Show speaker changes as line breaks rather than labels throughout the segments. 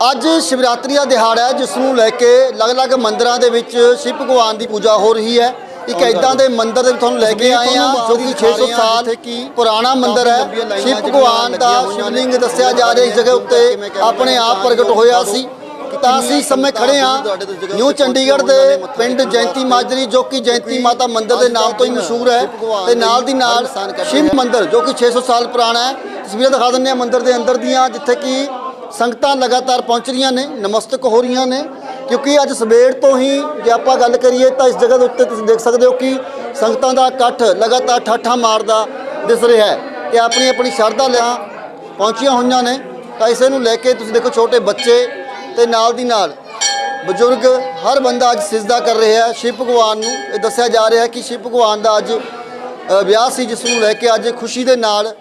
ਅੱਜ ਸ਼ਿਵਰਾਤਰੀ ਦਾ ਦਿਹਾੜਾ ਹੈ ਜਿਸ ਨੂੰ ਲੈ ਕੇ ਅਲੱਗ-ਅਲੱਗ ਮੰਦਿਰਾਂ ਦੇ ਵਿੱਚ ਸ਼ਿਵ ਭਗਵਾਨ ਦੀ ਪੂਜਾ ਹੋ ਰਹੀ ਹੈ। ਇੱਕ ਐਦਾਂ ਦੇ ਮੰਦਿਰ ਦੇ ਤੁਹਾਨੂੰ ਲੈ ਕੇ ਆਏ ਹਾਂ ਜੋ ਕਿ 600 ਸਾਲ ਪੁਰਾਣਾ ਮੰਦਿਰ ਹੈ। ਸ਼ਿਵ ਭਗਵਾਨ ਦਾ ਸ਼ਿਵਲਿੰਗ ਦੱਸਿਆ ਜਾ ਰਿਹਾ ਇਸ ਜਗ੍ਹਾ ਉੱਤੇ ਆਪਣੇ ਆਪ ਪ੍ਰਗਟ ਹੋਇਆ ਸੀ। ਤਾਂ ਅਸੀਂ ਸਮੇਂ ਖੜੇ ਹਾਂ ਨਿਊ ਚੰਡੀਗੜ੍ਹ ਦੇ ਪਿੰਡ ਜੈਂਤੀ ਮਾਜਰੀ ਜੋ ਕਿ ਜੈਂਤੀ ਮਾਤਾ ਮੰਦਿਰ ਦੇ ਨਾਮ ਤੋਂ ਹੀ ਮਸ਼ਹੂਰ ਹੈ ਤੇ ਨਾਲ ਦੀ ਨਾਲ ਸ਼ਿਵ ਮੰਦਿਰ ਜੋ ਕਿ 600 ਸਾਲ ਪੁਰਾਣਾ ਹੈ। ਤਸਵੀਰਾਂ ਦਿਖਾ ਦਿੰਦੇ ਹਾਂ ਮੰਦਿਰ ਦੇ ਅੰਦਰ ਦੀਆਂ ਜਿੱਥੇ ਕਿ ਸੰਗਤਾਂ ਲਗਾਤਾਰ ਪਹੁੰਚ ਰਹੀਆਂ ਨੇ, ਨਮਸਤਕ ਹੋ ਰਹੀਆਂ ਨੇ, ਕਿਉਂਕਿ ਅੱਜ ਸਵੇਰ ਤੋਂ ਹੀ ਜੇ ਆਪਾਂ ਗੱਲ ਕਰੀਏ ਤਾਂ ਇਸ ਜਗ੍ਹਾ ਦੇ ਉੱਤੇ ਤੁਸੀਂ ਦੇਖ ਸਕਦੇ ਹੋ ਕਿ ਸੰਗਤਾਂ ਦਾ ਇਕੱਠ ਲਗਾਤਾਰ ਠਾਠਾ ਮਾਰਦਾ ਦਿਸ ਰਿਹਾ ਹੈ ਕਿ ਆਪਣੀ ਆਪਣੀ ਸ਼ਰਧਾ ਲਿਆ ਪਹੁੰਚੀਆਂ ਹੋਈਆਂ ਨੇ। ਤਾਂ ਇਸੇ ਨੂੰ ਲੈ ਕੇ ਤੁਸੀਂ ਦੇਖੋ ਛੋਟੇ ਬੱਚੇ ਤੇ ਨਾਲ ਦੀ ਨਾਲ ਬਜ਼ੁਰਗ, ਹਰ ਬੰਦਾ ਅੱਜ ਸਿਜਦਾ ਕਰ ਰਿਹਾ ਹੈ। ਸ਼ਿਵ ਭਗਵਾਨ ਨੂੰ ਇਹ ਦੱਸਿਆ ਜਾ ਰਿਹਾ ਹੈ ਕਿ ਸ਼ਿਵ ਭਗਵਾਨ ਦਾ ਅੱਜ ਵਿਆਹ ਸੀ, ਜਿਸ ਨੂੰ ਲੈ ਕੇ ਅੱਜ ਖੁਸ਼ੀ ਦੇ ਨਾਲ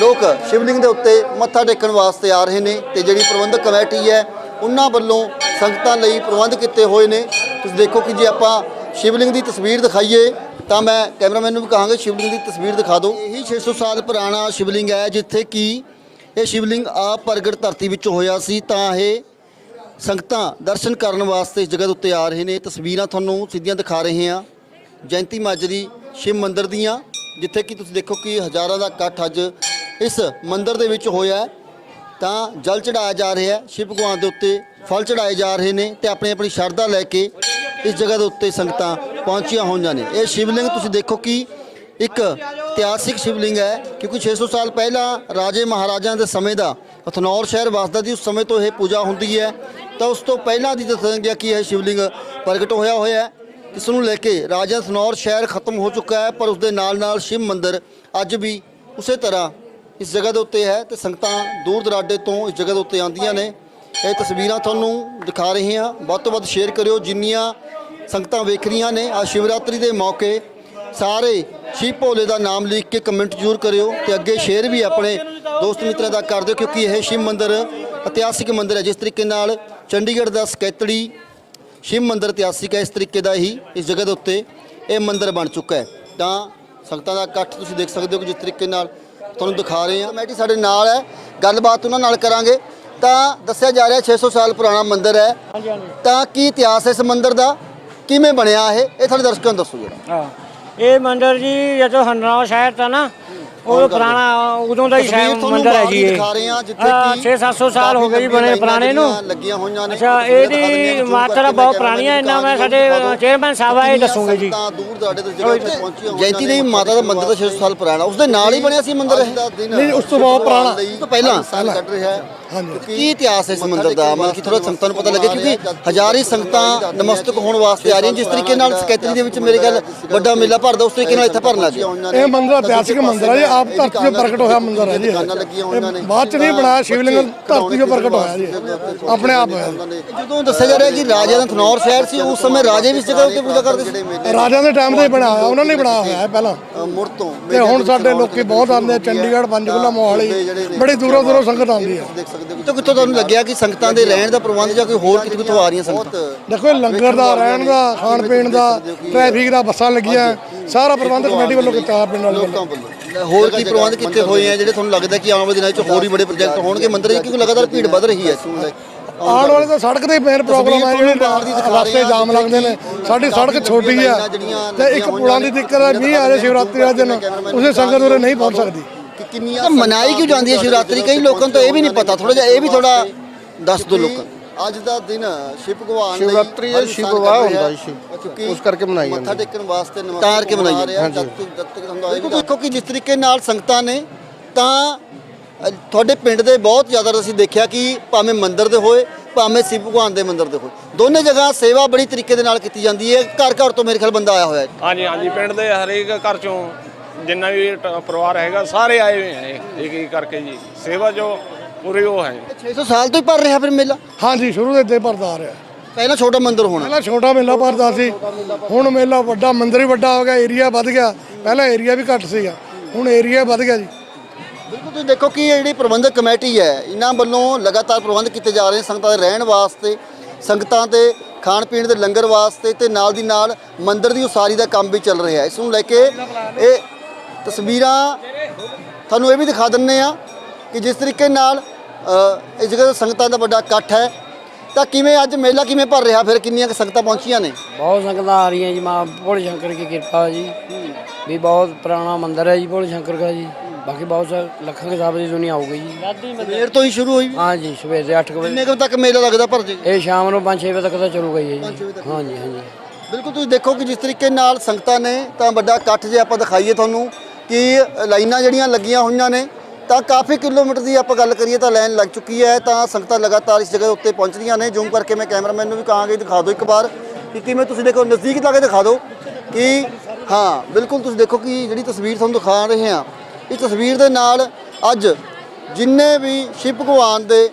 ਲੋਕ ਸ਼ਿਵਲਿੰਗ ਦੇ ਉੱਤੇ ਮੱਥਾ ਟੇਕਣ ਵਾਸਤੇ ਆ ਰਹੇ ਨੇ ਤੇ ਜਿਹੜੀ ਪ੍ਰਬੰਧਕ ਕਮੇਟੀ ਹੈ, ਉਹਨਾਂ ਵੱਲੋਂ ਸੰਗਤਾਂ ਲਈ ਪ੍ਰਬੰਧ ਕੀਤੇ ਹੋਏ ਨੇ। ਤੁਸੀਂ ਦੇਖੋ ਕਿ ਜੇ ਆਪਾਂ ਸ਼ਿਵਲਿੰਗ ਦੀ ਤਸਵੀਰ ਦਿਖਾਈਏ, ਤਾਂ ਮੈਂ ਕੈਮਰਾਮੈਨ ਨੂੰ ਵੀ ਕਹਾਂਗਾ, ਸ਼ਿਵਲਿੰਗ ਦੀ ਤਸਵੀਰ ਦਿਖਾ ਦਿਓ। ਇਹੀ 600 ਸਾਲ ਪੁਰਾਣਾ ਸ਼ਿਵਲਿੰਗ ਹੈ, ਜਿੱਥੇ ਕਿ ਇਹ ਸ਼ਿਵਲਿੰਗ ਆਪ ਪ੍ਰਗਟ ਧਰਤੀ ਵਿੱਚ ਹੋਇਆ ਸੀ, ਤਾਂ ਇਹ ਸੰਗਤਾਂ ਦਰਸ਼ਨ ਕਰਨ ਵਾਸਤੇ ਇਸ ਜਗ੍ਹਾ ਦੇ ਉੱਤੇ ਆ ਰਹੇ ਨੇ। ਤਸਵੀਰਾਂ ਤੁਹਾਨੂੰ ਸਿੱਧੀਆਂ ਦਿਖਾ ਰਹੇ ਹਾਂ। ਜੈਂਤੀ ਮਾਜਰੀ ਸ਼ਿਵ ਮੰਦਿਰ ਦੀਆਂ। ਜਿੱਥੇ ਕਿ ਤੁਸੀਂ ਦੇਖੋ ਕਿ ਹਜ਼ਾਰਾਂ ਦਾ ਇਕੱਠ ਅੱਜ ਇਸ ਮੰਦਿਰ ਦੇ ਵਿੱਚ ਹੋਇਆ ਤਾਂ ਜਲ ਚੜਾਇਆ ਜਾ ਰਿਹਾ ਹੈ, ਸ਼ਿਵ ਭਗਵਾਨ ਦੇ ਉੱਤੇ ਫਲ ਚੜਾਏ ਜਾ ਰਹੇ ਨੇ ਤੇ ਆਪਣੀ ਆਪਣੀ ਸ਼ਰਧਾ ਲੈ ਕੇ ਇਸ ਜਗ੍ਹਾ ਦੇ ਉੱਤੇ ਸੰਗਤਾਂ ਪਹੁੰਚੀਆਂ ਹੋਈਆਂ ਨੇ। ਇਹ ਸ਼ਿਵਲਿੰਗ ਤੁਸੀਂ ਦੇਖੋ ਕਿ ਇੱਕ ਇਤਿਹਾਸਿਕ ਸ਼ਿਵਲਿੰਗ ਹੈ, ਕਿਉਂਕਿ 600 ਸਾਲ ਪਹਿਲਾਂ ਰਾਜੇ ਮਹਾਰਾਜਾਂ ਦੇ ਸਮੇਂ ਦਾ ਹਥਨੌਰ ਸ਼ਹਿਰ ਵਸਦਾ ਸੀ, ਉਸ ਸਮੇਂ ਤੋਂ ਇਹ ਪੂਜਾ ਹੁੰਦੀ ਹੈ। ਤਾਂ ਉਸ ਤੋਂ ਪਹਿਲਾਂ ਦੀ ਦੱਸਿਆ ਗਿਆ ਕਿ ਇਹ ਸ਼ਿਵਲਿੰਗ ਪ੍ਰਗਟ ਹੋਇਆ ਹੋਇਆ ਹੈ। ਇਸ ਨੂੰ ਲੈ ਕੇ ਰਾਜਾ ਸਨੌਰ ਸ਼ਹਿਰ ਖਤਮ ਹੋ ਚੁੱਕਾ ਹੈ, ਪਰ ਉਸ ਦੇ ਨਾਲ ਨਾਲ ਸ਼ਿਵ ਮੰਦਿਰ ਅੱਜ ਵੀ ਉਸੇ ਤਰ੍ਹਾਂ ਇਸ ਜਗ੍ਹਾ ਦੇ ਉੱਤੇ ਹੈ ਤੇ ਸੰਗਤਾਂ ਦੂਰ ਦਰਾਡੇ ਤੋਂ ਇਸ ਜਗ੍ਹਾ ਦੇ ਉੱਤੇ ਆਉਂਦੀਆਂ ਨੇ। ਇਹ ਤਸਵੀਰਾਂ ਤੁਹਾਨੂੰ ਦਿਖਾ ਰਹੇ ਹਾਂ। ਵੱਧ ਤੋਂ ਵੱਧ ਸ਼ੇਅਰ ਕਰਿਓ। ਜਿੰਨੀਆਂ ਸੰਗਤਾਂ ਵੇਖ ਰਹੀਆਂ ਨੇ ਆ ਸ਼ਿਵਰਾਤਰੀ ਦੇ ਮੌਕੇ ਸਾਰੇ ਸ਼ਿਵ ਭੋਲੇ ਦਾ ਨਾਮ ਲਿਖ ਕੇ ਕਮੈਂਟ ਜ਼ਰੂਰ ਕਰਿਓ ਤੇ ਅੱਗੇ ਸ਼ੇਅਰ ਵੀ ਆਪਣੇ ਦੋਸਤ ਮਿੱਤਰਾਂ ਦਾ ਕਰ ਦਿਓ, ਕਿਉਂਕਿ ਇਹ ਸ਼ਿਵ ਮੰਦਿਰ, ਇਤਿਹਾਸਿਕ ਮੰਦਿਰ ਹੈ। ਜਿਸ ਤਰੀਕੇ ਨਾਲ ਚੰਡੀਗੜ੍ਹ ਦਾ ਸਕੈਤੜੀ ਸ਼ਿਵ ਮੰਦਿਰ ਇਤਿਹਾਸਿਕ ਹੈ ਇਸ ਤਰੀਕੇ ਦਾ ਹੀ ਇਸ ਜਗ੍ਹਾ ਦੇ ਉੱਤੇ ਇਹ ਮੰਦਿਰ ਬਣ ਚੁੱਕਾ ਹੈ। ਤਾਂ ਸੰਗਤਾਂ ਦਾ ਇਕੱਠ ਤੁਸੀਂ ਦੇਖ ਸਕਦੇ ਹੋ ਕਿ ਜਿਸ ਤਰੀਕੇ ਨਾਲ ਤੁਹਾਨੂੰ ਦਿਖਾ ਰਹੇ ਹਾਂ। ਕਮੇਟੀ ਸਾਡੇ ਨਾਲ ਹੈ। ਗੱਲਬਾਤ ਉਹਨਾਂ ਨਾਲ ਕਰਾਂਗੇ। ਤਾਂ ਦੱਸਿਆ ਜਾ ਰਿਹਾ 600 ਸਾਲ ਪੁਰਾਣਾ ਮੰਦਿਰ ਹੈ। ਤਾਂ ਕੀ ਇਤਿਹਾਸ ਹੈ ਇਸ ਮੰਦਿਰ ਦਾ? ਕਿਵੇਂ ਬਣਿਆ ਇਹ? ਇਹ ਸਾਡੇ ਦਰਸ਼ਕਾਂ ਨੂੰ ਦੱਸੋ ਜਰਾ।
ਹਾਂ। ਇਹ ਮੰਦਿਰ ਜੀ ਜਦੋਂ ਹੰਡਰਾव ਸ਼ਹਿਰ ਤਾਂ ਨਾ ਉਹ ਪੁਰਾਣਾ ਉਦੋਂ ਦਾ ਹੀ
ਤੁਹਾਨੂੰ
ਮੰਦਿਰ ਹੈ ਜੀ ਇਹ
ਦਿਖਾ ਰਹੇ ਹਾਂ ਜਿੱਥੇ ਕਿ
6-700 ਸਾਲ ਹੋ ਗਏ ਜੀ ਬਣੇ ਪੁਰਾਣੇ ਨੂੰ
ਲੱਗੀਆਂ ਹੋਈਆਂ ਨੇ
ਅੱਛਾ ਇਹਦੀ ਮਾਤਰਾ ਬਹੁਤ ਪੁਰਾਣੀ ਹੈ ਇੰਨਾ ਮੈਂ ਸਾਡੇ। ਚੇਅਰਮੈਨ ਸਾਹਿਬ ਆਏ ਦੱਸੂਗੇ ਜੀ
ਦੂਰ ਦਰਾਡੇ ਤੋਂ ਜਗ੍ਹਾ ਤੇ ਪਹੁੰਚੀਆਂ ਹੋਈਆਂ ਜੈਂਤੀ ਦੇ ਮਾਤਾ ਦਾ ਮੰਦਿਰ ਤਾਂ 600 ਸਾਲ ਪੁਰਾਣਾ ਉਸ ਦੇ ਨਾਲ ਹੀ ਬਣਿਆ ਸੀ ਮੰਦਿਰ ਇਹ
ਨਹੀਂ, ਉਸ ਤੋਂ ਬਹੁਤ ਪੁਰਾਣਾ।
ਉਸ ਤੋਂ ਪਹਿਲਾਂ ਸਾਲ ਕੱਢ ਰਿਹਾ ਹੈ। ਕੀ ਇਤਿਹਾਸ ਹੈ ਇਸ ਮੰਦਿਰ ਦਾ? ਮਤਲਬ ਕਿ ਥੋੜਾ ਸੰਗਤਾਂ ਨੂੰ ਪਤਾ ਲੱਗੇ ਕਿਉਂਕਿ ਹਜ਼ਾਰਾਂ ਸੰਗਤਾਂ ਨਮਸਤਕ ਹੋਣ ਵਾਸਤੇ ਆ ਰਹੀਆਂ ਜਿਸ ਤਰੀਕੇ ਨਾਲ ਸਕੈਤਰੀ ਦੇ ਵਿੱਚ ਮੇਰੇ ਗੱਲ ਵੱਡਾ ਮੇਲਾ ਭਰਦਾ ਉਸ ਤਰੀਕੇ ਨਾਲ ਇੱਥੇ ਭਰਨਾ ਜੀ।
ਇਹ ਮੰਦਿਰ ਇਤਿਹਾਸਿਕ ਮੰਦਿਰ ਹੈ ਜੀ ਆਪ ਧਰਤੀ 'ਤੇ ਪ੍ਰਗਟ ਹੋਇਆ ਮੰਦਿਰ ਹੈ ਜੀ ਬਾਅਦ 'ਚ ਨਹੀਂ ਬਣਾਇਆ ਸ਼ਿਵਲਿੰਗ ਧਰਤੀ 'ਤੇ ਪ੍ਰਗਟ ਹੋਇਆ ਜੀ ਆਪਣੇ ਆਪ ਹੋਇਆ
ਜਦੋਂ ਦੱਸਿਆ ਜਾ ਰਿਹਾ ਕਿ ਰਾਜਾ ਦਾ ਥਨੌਰ ਸ਼ਹਿਰ ਸੀ ਉਸ ਸਮੇਂ ਰਾਜੇ ਵੀ ਇਸ ਜਗ੍ਹਾ ਉੱਤੇ ਪੂਜਾ ਕਰਦੇ ਸੀ?
ਰਾਜਿਆਂ ਦੇ ਟਾਈਮ ਤੇ ਬਣਾਇਆ ਉਹਨਾਂ ਨੇ ਬਣਾਇਆ ਹੋਇਆ ਪਹਿਲਾਂ।
ਮੁੜ ਤੋਂ
ਤੇ ਹੁਣ ਸਾਡੇ ਲੋਕੀ ਬਹੁਤ ਆਉਂਦੇ ਆ ਚੰਡੀਗੜ੍ਹ ਪੰਜਗੁਲਾ ਮੋਹਾਲੀ ਬੜੀ ਦੂਰੋਂ ਦੂਰੋਂ ਸੰਗਤ ਆਉਂਦੀ ਹੈ।
ਸਕਦੇ ਕਿਤੋਂ ਕਿਤੋਂ ਤੁਹਾਨੂੰ ਲੱਗਿਆ ਕਿ ਸੰਗਤਾਂ ਦੇ ਰਹਿਣ ਦਾ ਪ੍ਰਬੰਧ ਜਾਂ ਕੋਈ ਹੋਰ ਕਿਤੇ ਕਿਤੋਂ ਆ ਰਹੀਆਂ ਸੰਗਤਾਂ?
ਦੇਖੋ ਲੰਗਰ ਦਾ ਰਹਿਣ ਦਾ ਖਾਣ ਪੀਣ ਦਾ ਟ੍ਰੈਫਿਕ ਦਾ ਬੱਸਾਂ ਲੱਗੀਆਂ ਸਾਰਾ ਪ੍ਰਬੰਧ ਕਮੇਟੀ ਵੱਲੋਂ ਕੀਤਾ ਪਿੰਡ ਵਾਲੇ।
ਹੋਰ ਕੀ ਪ੍ਰਬੰਧ ਕੀਤੇ ਹੋਏ ਆ ਜਿਹੜੇ ਤੁਹਾਨੂੰ ਲੱਗਦਾ ਕਿ ਆਉਣ ਵਾਲੇ ਦਿਨਾਂ ਵਿੱਚ ਹੋਰ ਵੀ ਬੜੇ ਪ੍ਰੋਜੈਕਟ ਹੋਣਗੇ? ਮੰਦਿਰ 'ਚ ਕਿਉਂਕਿ ਲਗਾਤਾਰ ਭੀੜ ਵੱਧ ਰਹੀ ਹੈ।
ਆਉਣ ਵਾਲੇ ਤਾਂ ਸੜਕ ਤੇ ਮੇਨ ਪ੍ਰੋਬਲਮ ਹੈ ਜਿਹੜੇ ਰਸਤੇ ਜਾਮ ਲੱਗਦੇ ਨੇ। ਸਾਡੀ ਸੜਕ ਛੋਟੀ ਹੈ ਤੇ ਇੱਕ ਪੁਲਾਂ ਦੀ ਦਿੱਕਤ ਹੈ ਮੀਂਹ ਆ ਜਾਏ ਸ਼ਿਵਰਾਤਰੀ ਵਾਲੇ ਦਿਨ ਉਸੇ ਸੰਗਤ ਉਰੇ ਨਹੀਂ ਪਹੁੰਚ ਸਕਦੀ।
ਕਿ ਕਿੰਨੀਆਂ ਮਨਾਈ ਕਿਉਂ ਜਾਂਦੀ ਹੈ? ਸ਼ਿਵਰਾਤਰੀ ਕਈ ਲੋਕਾਂ ਨੂੰ ਤਾਂ ਇਹ ਵੀ ਨਹੀਂ ਪਤਾ। ਥੋੜਾ ਜਿਹਾ ਇਹ ਵੀ ਥੋੜਾ ਦੱਸ ਦਿਓ ਲੋਕਾਂ ਅੱਜ ਦਾ ਦਿਨ ਸ਼ਿਵ ਭਗਵਾਨ ਲਈ
ਸ਼ਿਵਰਾਤਰੀ ਇਹ ਸ਼ਿਵ
ਰਿਹਾ
ਹੁੰਦਾ ਜੀ,
ਕਿਉਂਕਿ
ਉਸ ਕਰਕੇ ਮਨਾਈ ਜਾਂਦੀ
ਮੱਥਾ ਟੇਕਣ ਵਾਸਤੇ ਤਾਰ ਕੇ ਮਨਾਈ ਜਾਂਦੀ ਤੱਕ ਜਦ ਤੱਕ ਹੁੰਦਾ ਦੇਖੋ ਦੇਖੋ ਕਿ ਜਿਸ ਤਰੀਕੇ ਨਾਲ ਸੰਗਤਾਂ ਨੇ ਤਾਂ ਤੁਹਾਡੇ ਪਿੰਡ ਦੇ ਬਹੁਤ ਜ਼ਿਆਦਾ ਅਸੀਂ ਦੇਖਿਆ ਕਿ ਭਾਵੇਂ ਮੰਦਿਰ ਦੇ ਹੋਏ ਭਾਵੇਂ ਸ਼ਿਵ ਭਗਵਾਨ ਦੇ ਮੰਦਿਰ ਦੇ ਹੋਏ। ਦੋਨੇ ਜਗ੍ਹਾ ਸੇਵਾ ਬੜੀ ਤਰੀਕੇ ਦੇ ਨਾਲ ਕੀਤੀ ਜਾਂਦੀ ਹੈ। ਘਰ ਘਰ ਤੋਂ ਮੇਰੇ ਖਿਆਲ ਬੰਦਾ ਆਇਆ ਹੋਇਆ ਹੈ।
ਹਾਂਜੀ ਹਾਂਜੀ ਪਿੰਡ ਦੇ ਹਰੇਕ ਘਰ ਚੋਂ ਜਿੰਨਾ ਵੀ ਟ- ਪਰਿਵਾਰ ਹੈਗਾ ਸਾਰੇ ਆਏ ਹੋਏ ਆ ਇਹ- ਇੱਕ ਇੱਕ ਕਰਕੇ ਜੀ? ਸੇਵਾ ਜੋ ਪੂਰੀ ਉਹ ਹੈ।
600 ਸਾਲ ਤੋਂ ਹੀ ਭਰ ਰਿਹਾ ਫਿਰ ਮੇਲਾ?
ਹਾਂਜੀ ਸ਼ੁਰੂ ਦੇ ਹੀ ਭਰਦਾ ਆ ਰਿਹਾ।
ਪਹਿਲਾਂ ਛੋਟਾ ਮੰਦਿਰ ਹੋਣਾ।
ਪਹਿਲਾਂ ਛੋਟਾ ਮੇਲਾ ਭਰਦਾ ਸੀ। ਹੁਣ ਮੇਲਾ ਵੱਡਾ ਮੰਦਿਰ ਹੀ ਵੱਡਾ ਹੋ ਗਿਆ ਏਰੀਆ ਵੱਧ ਗਿਆ। ਪਹਿਲਾਂ ਏਰੀਆ ਵੀ ਘੱਟ ਸੀਗਾ। ਹੁਣ ਏਰੀਆ ਵੱਧ ਗਿਆ ਜੀ।
ਬਿਲਕੁਲ ਤੁਸੀਂ ਦੇਖੋ ਕਿ ਇਹ ਜਿਹੜੀ ਪ੍ਰਬੰਧਕ ਕਮੇਟੀ ਹੈ ਇਹਨਾਂ ਵੱਲੋਂ ਲਗਾਤਾਰ ਪ੍ਰਬੰਧ ਕੀਤੇ ਜਾ ਰਹੇ ਸੰਗਤਾਂ ਦੇ ਰਹਿਣ ਵਾਸਤੇ ਸੰਗਤਾਂ ਦੇ ਖਾਣ ਪੀਣ ਦੇ ਲੰਗਰ ਵਾਸਤੇ ਤੇ ਨਾਲ ਦੀ ਨਾਲ ਮੰਦਿਰ ਦੀ ਉਸਾਰੀ ਦਾ ਕੰਮ ਵੀ ਚੱਲ ਰਿਹਾ ਹੈ। ਇਸ ਨੂੰ ਲੈ ਕੇ ਇਹ ਤਸਵੀਰਾਂ ਤੁਹਾਨੂੰ ਇਹ ਵੀ ਦਿਖਾ ਦਿੰਨੇ ਆ ਕਿ ਜਿਸ ਤਰੀਕੇ ਨਾਲ ਇਸ ਜਗ੍ਹਾ ਸੰਗਤਾਂ ਦਾ ਵੱਡਾ ਇਕੱਠ ਹੈ। ਤਾਂ ਕਿਵੇਂ ਅੱਜ ਮੇਲਾ ਕਿਵੇਂ ਭਰ ਰਿਹਾ? ਫਿਰ ਕਿੰਨੀਆਂ ਕੁ ਸੰਗਤਾਂ ਪਹੁੰਚੀਆਂ ਨੇ?
ਬਹੁਤ ਸੰਗਤਾਂ ਆ ਰਹੀਆਂ ਜੀ ਮਾਂ ਭੋਲੇ ਸ਼ੰਕਰ ਕੀ ਕਿਰਪਾ ਜੀ। ਵੀ ਬਹੁਤ ਪੁਰਾਣਾ ਮੰਦਿਰ ਹੈ ਜੀ ਭੋਲੇ ਸ਼ੰਕਰ ਦਾ ਜੀ। ਬਾਕੀ ਬਹੁਤ ਸਾ ਲੱਖਾਂ ਕੇ ਹਿਸਾਬ ਦੀ ਦੁਨੀਆ ਆਊਗੀ ਜੀ।
ਸਵੇਰ ਤੋਂ ਹੀ ਸ਼ੁਰੂ ਹੋਈ?
ਹਾਂ ਜੀ ਸਵੇਰ ਦੇ 8 ਵਜੇ।
ਕਿੰਨੇ ਕੁ ਤੱਕ ਮੇਲਾ ਲੱਗਦਾ ਭਰ ਜੇ?
ਇਹ ਸ਼ਾਮ ਨੂੰ 5-6 ਵਜੇ ਤੱਕ ਤਾਂ ਚੱਲੂਗਾ ਜੀ। ਹਾਂ ਜੀ ਹਾਂ ਜੀ।
ਬਿਲਕੁਲ ਤੁਸੀਂ ਦੇਖੋ ਕਿ ਜਿਸ ਤਰੀਕੇ ਨਾਲ ਸੰਗਤਾਂ ਨੇ ਤਾਂ ਵੱਡਾ ਇਕੱਠ ਜੇ ਆਪਾਂ ਦਿਖਾਈਏ ਤੁਹਾਨੂੰ ਕਿ ਲਾਈਨਾਂ ਜਿਹੜੀਆਂ ਲੱਗੀਆਂ ਹੋਈਆਂ ਨੇ, ਤਾਂ ਕਾਫੀ ਕਿਲੋਮੀਟਰ ਦੀ ਆਪਾਂ ਗੱਲ ਕਰੀਏ ਤਾਂ ਲਾਈਨ ਲੱਗ ਚੁੱਕੀ ਹੈ, ਤਾਂ ਸੰਗਤਾਂ ਲਗਾਤਾਰ ਇਸ ਜਗ੍ਹਾ ਉੱਤੇ ਪਹੁੰਚ ਰਹੀਆਂ ਨੇ। ਜ਼ੂਮ ਕਰਕੇ ਮੈਂ ਕੈਮਰਾਮੈਨ ਨੂੰ ਵੀ ਕਹਾਂਗਾ, ਦਿਖਾ ਦਿਓ ਇੱਕ ਵਾਰ ਕਿ ਕਿਵੇਂ ਤੁਸੀਂ ਦੇਖੋ, ਨਜ਼ਦੀਕ ਲਾ ਕੇ ਦਿਖਾ ਦਿਓ ਕਿ ਹਾਂ, ਬਿਲਕੁਲ ਤੁਸੀਂ ਦੇਖੋ ਕਿ ਜਿਹੜੀ ਤਸਵੀਰ ਤੁਹਾਨੂੰ ਦਿਖਾ ਰਹੇ ਹਾਂ। ਇਹ ਤਸਵੀਰ ਦੇ ਨਾਲ ਅੱਜ ਜਿੰਨੇ ਵੀ ਸ਼ਿਵ ਭਗਵਾਨ ਦੇ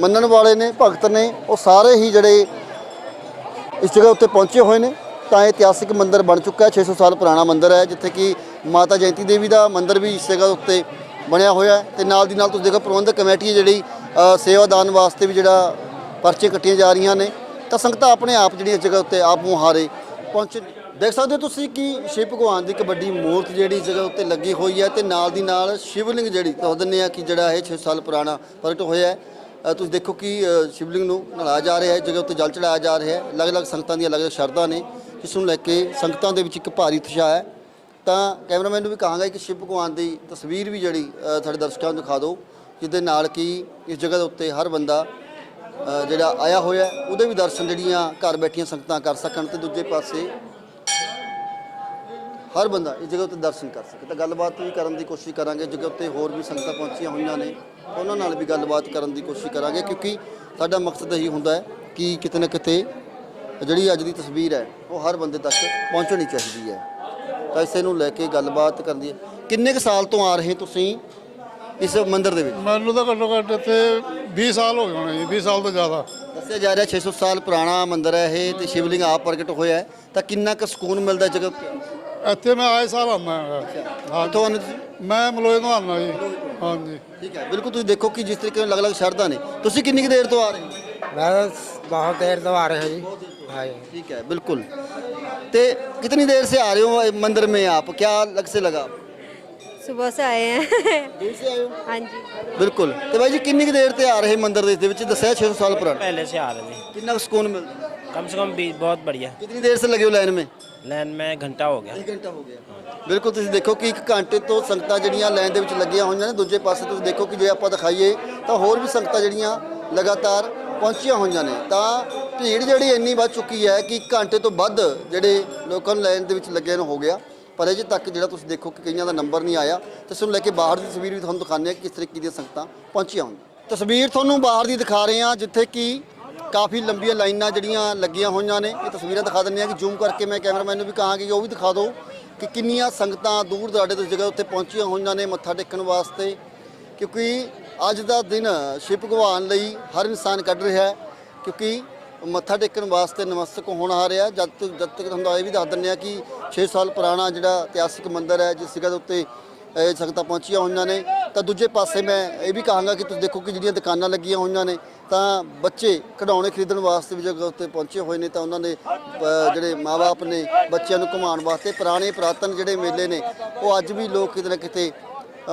ਮੰਨਣ ਵਾਲੇ ਨੇ, ਭਗਤ ਨੇ, ਉਹ ਸਾਰੇ ਹੀ ਜਿਹੜੇ ਇਸ ਜਗ੍ਹਾ ਉੱਤੇ ਪਹੁੰਚੇ ਹੋਏ ਨੇ। ਤਾਂ ਇਹ ਇਤਿਹਾਸਿਕ ਮੰਦਿਰ ਬਣ ਚੁੱਕਾ ਹੈ 600 ਸਾਲ ਪੁਰਾਣਾ ਮੰਦਿਰ ਹੈ, ਜਿੱਥੇ ਕਿ ਮਾਤਾ ਜੈਂਤੀ ਦੇਵੀ ਦਾ ਮੰਦਿਰ ਵੀ ਇਸ ਜਗ੍ਹਾ ਉੱਤੇ ਬਣਿਆ ਹੋਇਆ ਹੈ ਤੇ ਨਾਲ ਦੀ ਨਾਲ ਤੁਸੀਂ ਦੇਖੋ ਪ੍ਰਬੰਧਕ ਕਮੇਟੀ ਹੈ ਜਿਹੜੀ ਸੇਵਾਦਾਨ ਵਾਸਤੇ ਵੀ ਜਿਹੜਾ ਪਰਚੇ ਕੱਟੀਆਂ ਜਾ ਰਹੀਆਂ ਨੇ, ਤਾਂ ਸੰਗਤਾਂ ਆਪਣੇ ਆਪ ਜਿਹੜੀ ਇਸ ਜਗ੍ਹਾ ਉੱਤੇ ਆਪ ਮੁਹਾਰੇ ਪਹੁੰਚ ਦੇਖ ਸਕਦੇ ਹੋ ਤੁਸੀਂ ਕਿ ਸ਼ਿਵ ਭਗਵਾਨ ਦੀ ਇੱਕ ਵੱਡੀ ਮੂਰਤ ਜਿਹੜੀ ਇਸ ਜਗ੍ਹਾ ਉੱਤੇ ਲੱਗੀ ਹੋਈ ਹੈ ਤੇ ਨਾਲ ਦੀ ਨਾਲ ਸ਼ਿਵਲਿੰਗ ਜਿਹੜੀ ਦੱਸ ਦਿੰਦੇ ਆ ਕਿ ਜਿਹੜਾ ਇਹ 6 ਸਾਲ ਪੁਰਾਣਾ ਪ੍ਰਗਟ ਹੋਇਆ ਹੈ। ਤੁਸੀਂ ਦੇਖੋ ਕਿ ਸ਼ਿਵਲਿੰਗ ਨੂੰ ਨਲਾਇਆ ਜਾ ਰਿਹਾ ਹੈ ਜਗ੍ਹਾ ਉੱਤੇ ਜਲ ਚੜਾਇਆ ਜਾ ਰਿਹਾ ਹੈ, ਅਲੱਗ-ਅਲੱਗ ਸੰਗਤਾਂ ਦੀਆਂ ਅਲੱਗ-ਅਲੱਗ ਸ਼ਰਧਾ ਨੇ। ਜਿਸ ਨੂੰ ਲੈ ਕੇ ਸੰਗਤਾਂ ਦੇ ਵਿੱਚ ਇੱਕ ਭਾਰੀ ਉਤਸ਼ਾਹ ਹੈ। ਤਾਂ ਕੈਮਰਾਮੈਨ ਨੂੰ ਵੀ ਕਹਾਂਗਾ ਕਿ ਸ਼ਿਵ ਭਗਵਾਨ ਦੀ ਤਸਵੀਰ ਵੀ ਜਿਹੜੀ ਸਾਡੇ ਦਰਸ਼ਕਾਂ ਨੂੰ ਦਿਖਾ ਦਿਓ ਜਿਹਦੇ ਨਾਲ ਕਿ ਇਸ ਜਗ੍ਹਾ ਦੇ ਉੱਤੇ ਹਰ ਬੰਦਾ ਜਿਹੜਾ ਆਇਆ ਹੋਇਆ ਉਹਦੇ ਵੀ ਦਰਸ਼ਨ ਜਿਹੜੀਆਂ ਘਰ ਬੈਠੀਆਂ ਸੰਗਤਾਂ ਕਰ ਸਕਣ ਤੇ ਦੂਜੇ ਪਾਸੇ ਹਰ ਬੰਦਾ ਇਸ ਜਗ੍ਹਾ ਉੱਤੇ ਦਰਸ਼ਨ ਕਰ ਸਕੇ। ਤਾਂ ਗੱਲਬਾਤ ਵੀ ਕਰਨ ਦੀ ਕੋਸ਼ਿਸ਼ ਕਰਾਂਗੇ, ਜਗ੍ਹਾ ਉੱਤੇ ਹੋਰ ਵੀ ਸੰਗਤਾਂ ਪਹੁੰਚੀਆਂ ਹੋਈਆਂ ਨੇ, ਉਹਨਾਂ ਨਾਲ ਵੀ ਗੱਲਬਾਤ ਕਰਨ ਦੀ ਕੋਸ਼ਿਸ਼ ਕਰਾਂਗੇ, ਕਿਉਂਕਿ ਸਾਡਾ ਮਕਸਦ ਇਹੀ ਹੁੰਦਾ ਹੈ ਕਿ ਕਿਤੇ ਨਾ ਕਿਤੇ ਜਿਹੜੀ ਅੱਜ ਦੀ ਤਸਵੀਰ ਹੈ ਉਹ ਹਰ ਬੰਦੇ ਤੱਕ ਪਹੁੰਚਣੀ ਚਾਹੀਦੀ ਹੈ। ਤਾਂ ਇਸੇ ਨੂੰ ਲੈ ਕੇ ਗੱਲਬਾਤ ਕਰਦੀ ਹੈ ਕਿੰਨੇ ਕੁ ਸਾਲ ਤੋਂ ਆ ਰਹੇ ਤੁਸੀਂ ਇਸ ਮੰਦਿਰ ਦੇ ਵਿੱਚ?
ਮੈਨੂੰ ਤਾਂ ਘੱਟੋ ਘੱਟ ਇੱਥੇ 20 ਸਾਲ ਹੋ ਗਏ ਹੋਣੇ ਜੀ 20 ਸਾਲ ਤੋਂ ਜ਼ਿਆਦਾ।
ਦੱਸਿਆ ਜਾ ਰਿਹਾ 600 ਸਾਲ ਪੁਰਾਣਾ ਮੰਦਿਰ ਹੈ ਇਹ ਤੇ ਸ਼ਿਵਲਿੰਗ ਆਪ ਪ੍ਰਗਟ ਹੋਇਆ ਹੈ। ਤਾਂ ਕਿੰਨਾ ਕੁ ਸਕੂਨ ਮਿਲਦਾ ਜਗਤ
ਇੱਥੇ ਮੈਂ ਆਏ ਸਾਲ ਆਉਂਦਾ ਹਾਂ।
ਤੁਹਾਨੂੰ
ਮੈਂ ਮਲੋਏ ਤੋਂ ਆਉਂਦਾ ਜੀ। ਹਾਂਜੀ।
ਠੀਕ ਹੈ। ਬਿਲਕੁਲ ਤੁਸੀਂ ਦੇਖੋ ਕਿ ਜਿਸ ਤਰੀਕੇ ਨਾਲ ਅਲੱਗ-ਅਲੱਗ ਸ਼ਰਧਾ ਨੇ। ਤੁਸੀਂ ਕਿੰਨੀ ਕੁ ਦੇਰ ਤੋਂ ਆ ਰਹੇ ਹੋ?
ਮੈਂ ਬਹੁਤ ਦੇਰ ਤੋਂ ਆ ਰਿਹਾ ਜੀ। जी हाँ जी
ठीक है बिल्कुल ते कितनी देर से आ रहे हो ये मंदिर में आप क्या लग से लगा
ਸੁਬਹ ਸੇ ਆਏ ਹੈ
दूर से आए हो
ਹਾਂਜੀ
ਬਿਲਕੁਲ ਤੇ ਬਾਈ ਜੀ ਕਿੰਨੀ ਕੁ ਦੇਰ ਤੇ ਆ ਰਹੇ ਮੰਦਿਰ ਦੇ ਵਿੱਚ ਦੱਸਿਆ 600 ਸਾਲ ਪੁਰਾਣਾ
पहले से आ रहे थे
ਕਿੰਨਾ ਕੁ ਸਕੂਨ ਮਿਲਦਾ
कम से कम भी बहुत बढ़िया
कितनी देर से लगे हो लाइन में
लाइन में घंटा हो गया
ਇੱਕ ਘੰਟਾ ਹੋ ਗਿਆ ਬਿਲਕੁਲ ਤੁਸੀਂ ਦੇਖੋ ਕਿ ਇੱਕ ਘੰਟੇ ਤੋਂ ਸੰਗਤਾਂ ਜਿਹੜੀਆਂ ਲਾਈਨ ਦੇ ਵਿੱਚ ਲੱਗੀਆਂ ਹੋਈਆਂ ਨੇ ਦੂਜੇ ਪਾਸੇ ਤੁਸੀਂ ਦੇਖੋ ਕਿ ਜੇ ਆਪਾਂ ਦਿਖਾਈਏ ਤਾਂ ਹੋਰ ਵੀ ਸੰਗਤਾਂ ਜਿਹੜੀਆਂ ਲਗਾਤਾਰ ਪਹੁੰਚੀਆਂ ਹੋਈਆਂ ਨੇ ਤਾਂ ਭੀੜ ਜਿਹੜੀ ਇੰਨੀ ਵੱਧ ਚੁੱਕੀ ਹੈ ਕਿ ਘੰਟੇ ਤੋਂ ਵੱਧ ਜਿਹੜੇ ਲੋਕਾਂ ਨੂੰ ਲਾਈਨ ਦੇ ਵਿੱਚ ਲੱਗੇ ਨੂੰ ਹੋ ਗਿਆ। ਪਰ ਅਜੇ ਤੱਕ ਜਿਹੜਾ ਤੁਸੀਂ ਦੇਖੋ ਕਿ ਕਈਆਂ ਦਾ ਨੰਬਰ ਨਹੀਂ ਆਇਆ। ਤੇ ਇਸ ਨੂੰ ਲੈ ਕੇ ਬਾਹਰ ਦੀ ਤਸਵੀਰ ਵੀ ਤੁਹਾਨੂੰ ਦਿਖਾਉਂਦੇ ਹਾਂ ਕਿ ਕਿਸ ਤਰੀਕੇ ਦੀਆਂ ਸੰਗਤਾਂ ਪਹੁੰਚੀਆਂ ਹੋਈਆਂ ਤਸਵੀਰ ਤੁਹਾਨੂੰ ਬਾਹਰ ਦੀ ਦਿਖਾ ਰਹੇ ਹਾਂ, ਜਿੱਥੇ ਕਿ ਕਾਫੀ ਲੰਬੀਆਂ ਲਾਈਨਾਂ ਜਿਹੜੀਆਂ ਲੱਗੀਆਂ ਹੋਈਆਂ ਨੇ। ਇਹ ਤਸਵੀਰਾਂ ਦਿਖਾ ਦਿੰਦੇ ਆ ਕਿ ਜ਼ੂਮ ਕਰਕੇ ਮੈਂ ਕੈਮਰਾਮੈਨ ਨੂੰ ਵੀ ਕਹਾਂਗੀ ਕਿ ਉਹ ਵੀ ਦਿਖਾ ਦਿਓ ਕਿ ਕਿੰਨੀਆਂ ਸੰਗਤਾਂ ਦੂਰ ਦਰਾਡੇ ਤੋਂ ਜਗ੍ਹਾ ਉੱਤੇ ਪਹੁੰਚੀਆਂ ਹੋਈਆਂ ਨੇ ਮੱਥਾ ਟੇਕਣ ਵਾਸਤੇ। ਕਿਉਂਕਿ ਅੱਜ ਦਾ ਦਿਨ ਸ਼ਿਵ ਭਗਵਾਨ ਲਈ ਹਰ ਇਨਸਾਨ ਕੱਢ ਰਿਹਾ ਹੈ। ਕਿਉਂਕਿ ਮੱਥਾ ਟੇਕਣ ਵਾਸਤੇ ਨਮਸਤਕ ਹੋਣ ਆ ਰਿਹਾ। ਜਦ ਤੱਕ ਜਦ ਤੱਕ ਤੁਹਾਨੂੰ ਇਹ ਵੀ ਦੱਸ ਦਿੰਦੇ ਆ ਕਿ 6 ਸਾਲ ਪੁਰਾਣਾ ਜਿਹੜਾ ਇਤਿਹਾਸਿਕ ਮੰਦਿਰ ਹੈ ਜਿਸ ਜਗ੍ਹਾ ਦੇ ਉੱਤੇ ਇਹ ਸੰਗਤਾਂ ਪਹੁੰਚੀਆਂ ਹੋਈਆਂ ਨੇ ਤਾਂ ਦੂਜੇ ਪਾਸੇ ਮੈਂ ਇਹ ਵੀ ਕਹਾਂਗਾ ਕਿ ਤੁਸੀਂ ਦੇਖੋ ਕਿ ਜਿਹੜੀਆਂ ਦੁਕਾਨਾਂ ਲੱਗੀਆਂ ਹੋਈਆਂ ਨੇ ਤਾਂ ਬੱਚੇ ਖਿਡੌਣੇ ਖਰੀਦਣ ਵਾਸਤੇ ਵੀ ਜਗ੍ਹਾ ਉੱਤੇ ਪਹੁੰਚੇ ਹੋਏ ਨੇ ਤਾਂ ਉਹਨਾਂ ਦੇ ਅ, ਜਿਹੜੇ ਮਾਪੇ ਨੇ ਬੱਚਿਆਂ ਨੂੰ ਘੁਮਾਉਣ ਵਾਸਤੇ ਪੁਰਾਣੇ ਪੁਰਾਤਨ ਜਿਹੜੇ ਮੇਲੇ ਨੇ ਉਹ ਅੱਜ ਵੀ ਲੋਕ ਕਿਤੇ ਨਾ ਕਿਤੇ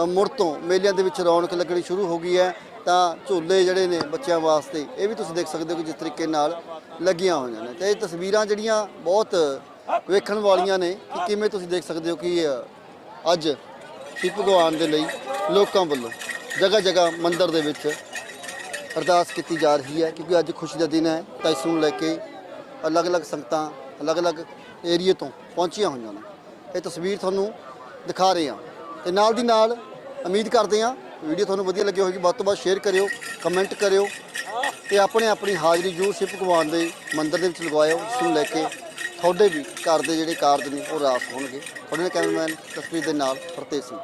ਮੁੜ ਤੋਂ ਮੇਲਿਆਂ ਦੇ ਵਿੱਚ ਰੌਣਕ ਲੱਗਣੀ ਸ਼ੁਰੂ ਹੋ ਗਈ ਹੈ। ਤਾਂ ਝੂਲੇ ਜਿਹੜੇ ਨੇ ਬੱਚਿਆਂ ਵਾਸਤੇ, ਇਹ ਵੀ ਤੁਸੀਂ ਦੇਖ ਸਕਦੇ ਹੋ ਕਿ ਜਿਸ ਤਰੀਕੇ ਨਾਲ ਲੱਗੀਆਂ ਹੋਈਆਂ ਨੇ। ਤੇ ਇਹ ਤਸਵੀਰਾਂ ਜਿਹੜੀਆਂ ਬਹੁਤ ਵੇਖਣ ਵਾਲੀਆਂ ਨੇ ਕਿ ਕਿਵੇਂ ਤੁਸੀਂ ਦੇਖ ਸਕਦੇ ਹੋ ਕਿ ਅੱਜ ਸ਼ਿਵ ਭਗਵਾਨ ਦੇ ਲਈ ਲੋਕਾਂ ਵੱਲੋਂ ਜਗ੍ਹਾ ਜਗ੍ਹਾ ਮੰਦਿਰ ਦੇ ਵਿੱਚ ਅਰਦਾਸ ਕੀਤੀ ਜਾ ਰਹੀ ਹੈ ਕਿਉਂਕਿ ਅੱਜ ਖੁਸ਼ੀ ਦਾ ਦਿਨ ਹੈ, ਤਾਂ ਇਸ ਨੂੰ ਲੈ ਕੇ ਅਲੱਗ-ਅਲੱਗ ਸੰਗਤਾਂ ਅਲੱਗ-ਅਲੱਗ ਏਰੀਏ ਤੋਂ ਪਹੁੰਚੀਆਂ ਹੋਈਆਂ ਨੇ। ਇਹ ਤਸਵੀਰ ਤੁਹਾਨੂੰ ਦਿਖਾ ਰਹੇ ਹਾਂ। ਤੇ ਨਾਲ ਦੀ ਨਾਲ ਉਮੀਦ ਕਰਦੇ ਹਾਂ ਵੀਡੀਓ ਤੁਹਾਨੂੰ ਵਧੀਆ ਲੱਗੀ ਹੋਵੇਗੀ, ਵੱਧ ਤੋਂ ਵੱਧ ਸ਼ੇਅਰ ਕਰਿਓ ਕਮੈਂਟ ਕਰਿਓ ਤੇ ਆਪਣੇ ਆਪਣੀ ਹਾਜ਼ਰੀ ਜਰੂਰ ਸ਼ਿਵ ਭਗਵਾਨ ਦੇ ਮੰਦਿਰ ਦੇ ਵਿੱਚ ਲਗਵਾਇਓ ਇਸ ਨੂੰ ਲੈ ਕੇ ਤੁਹਾਡੇ ਵੀ ਘਰ ਦੇ ਜਿਹੜੇ ਕਾਰਜ ਨੇ ਉਹ ਰਾਸ ਹੋਣਗੇ। ਤੁਹਾਡੇ ਨਾਲ ਕੈਮਰਾਮੈਨ ਤਸਵੀਰ ਦੇ ਨਾਲ ਫਰਤੇਜ ਸਿੰਘ।